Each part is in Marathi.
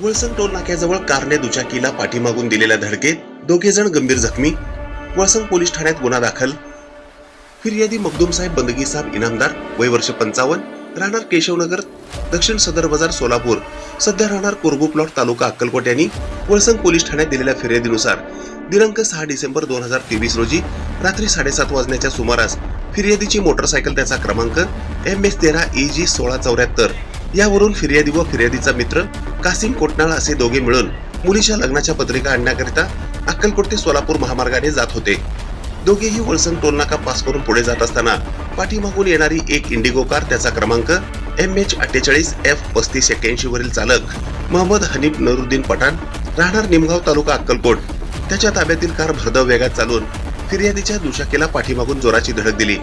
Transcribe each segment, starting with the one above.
वळसंग टोल नाक्याजवळ कारने दुचाकीला पाठीमागून दिलेल्या धडकेत दोघे जण गंभीर जखमी. वळसंग पोलीस ठाण्यात गुन्हा दाखल. फिर्यादी मखदूम साहेब बंदगी साहेब इनामदार वय वर्ष पंचावन्न राहणार केशवनगर दक्षिण सदर बाजार सोलापूर. सध्या राहणार कोरगू प्लॉट तालुका अक्कलकोट यांनी वळसंग पोलीस ठाण्यात दिलेल्या फिर्यादीनुसार दिनांक सहा डिसेंबर दोन हजार तेवीस रोजी रात्री साडेसात वाजण्याच्या सुमारास फिर्यादीची मोटरसायकल त्याचा क्रमांक एम एस तेरा ई जी सोळा चौऱ्याहत्तर यावरून फिर्यादी व फिर्यादीचा मित्र कासिम कोटनाळ असे दोघे मिळून मुलीच्या लग्नाच्या पत्रिका आणण्याकरिता अक्कलकोट ते सोलापूर महामार्गाने जात होते. दोघेही वळसण टोलनाका पास करून पुढे जात असताना पाठीमागून येणारी एक इंडिगो कार त्याचा क्रमांक एम एच अठ्ठेचाळीस एफ पस्तीस एक्क्याऐंशी वरील चालक मोहम्मद हनीफ नरुद्दीन पठाण राहणार निमगाव तालुका अक्कलकोट. त्याच्या ताब्यातील कार भरधाव वेगात चालून फिर्यादीच्या दुचाकीला पाठीमागून जोराची धडक दिली.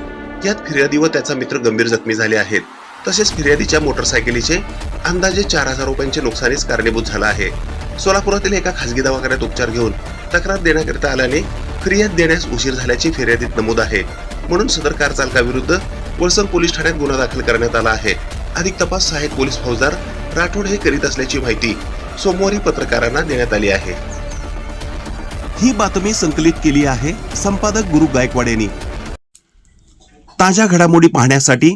यात फिर्यादी व त्याचा मित्र गंभीर जखमी झाले आहेत. तसेच फिर्यादीच्या मोटरसायकलीचे अंदाजे चार हजार रुपयांचे नुकसानीस कारणीभूत झाला आहे. सोलापुरातील एका खासगी दवाखान्यात उपचार घेऊन तक्रार देण्याकरिता आल्याने फिर्याद देण्यास उशीर झाल्याची फिर्यादीत नमूद आहे. म्हणून सदर कार चालकाविरुद्ध वळसंग पोलीस ठाण्यात गुन्हा दाखल करण्यात आला आहे. अधिक तपास सहाय्यक पोलीस फौजदार राठोड हे करीत असल्याची माहिती सोमवारी पत्रकारांना देण्यात आली आहे. ही बातमी संकलित केली आहे संपादक गुरु गायकवाड यांनी. ताज्या घडामोडी पाहण्यासाठी